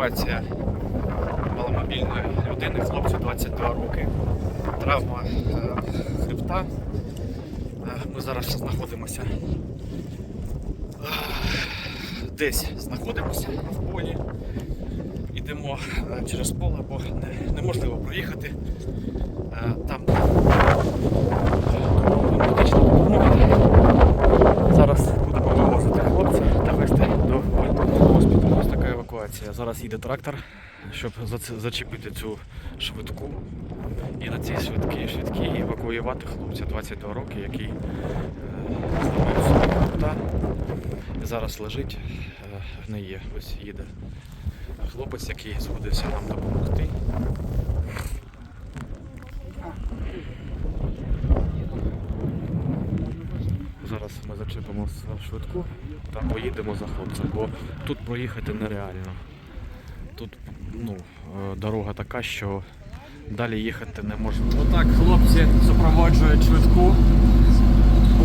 евакуація маломобільної людини, хлопцю 22 роки. Травма е, хребта. Е, Ми зараз знаходимося е, десь знаходимося в полі. Йдемо через поле, бо неможливо проїхати. Там е, медична допомога. Зараз будемо вивозити хлопця та вести до госпіталю. Ось така евакуація. Зараз їде трактор, щоб зачепити цю швидку. І на цій швидкій швидкій евакуювати хлопця 22 роки, який е, зламав собі хребта. Зараз лежить, е, гниє, ось їде хлопець, який згодився нам допомогти. Зараз ми зачепимо швидку та поїдемо за хлопцем, бо тут проїхати нереально. Тут ну, е, дорога така, що далі їхати не можна. Отак хлопці супроводжують швидку.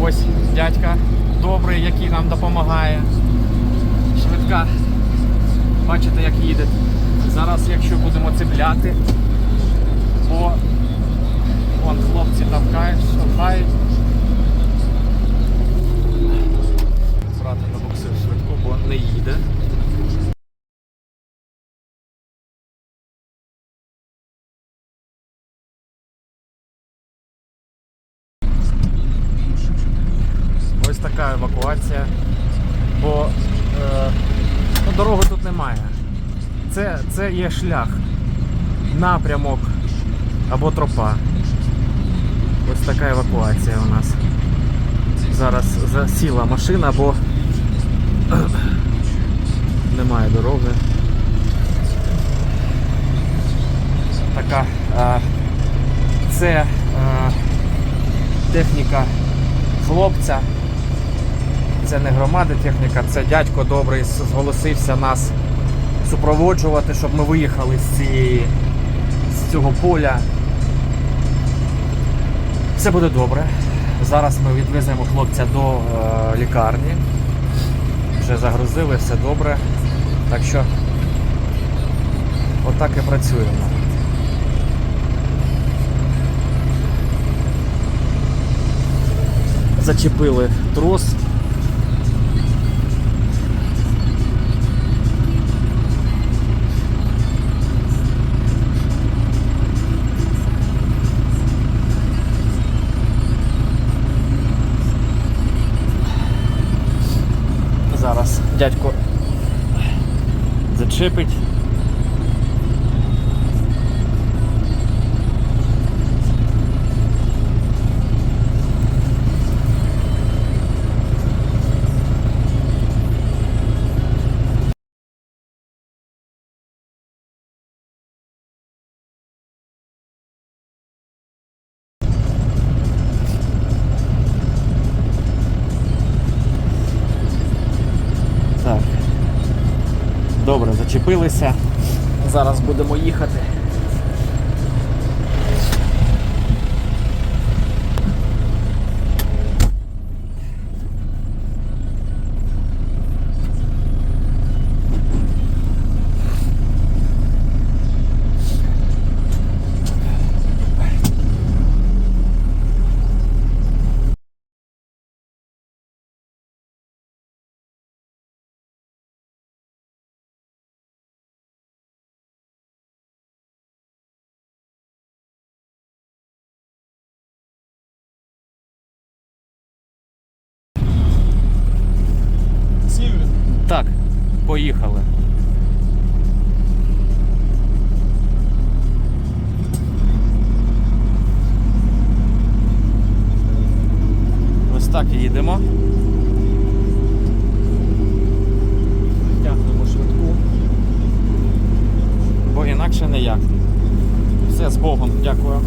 Ось дядька добрий, який нам допомагає. Швидка. Бачите, як їде. Зараз, якщо будемо цепляти, бо вон хлопці тавкають, штовхають. Така евакуація, бо е, ну, дороги тут немає. Це, це є шлях, напрямок або тропа. Ось така евакуація у нас. Зараз засіла машина, бо немає дороги. Така е, це е, техніка хлопця. Це не громади техніка, це дядько добрий зголосився нас супроводжувати, щоб ми виїхали з цієї з цього поля. Все буде добре. Зараз ми відвеземо хлопця до е, лікарні. Вже загрузили, все добре. Так що отак і працюємо. Зачепили трос. Дядько зачепить. Добре, зачепилися. Зараз будемо їхати. Так, поїхали. Ось так їдемо. Тягнемо швидку, бо інакше не ніяк. Все з Богом, дякую.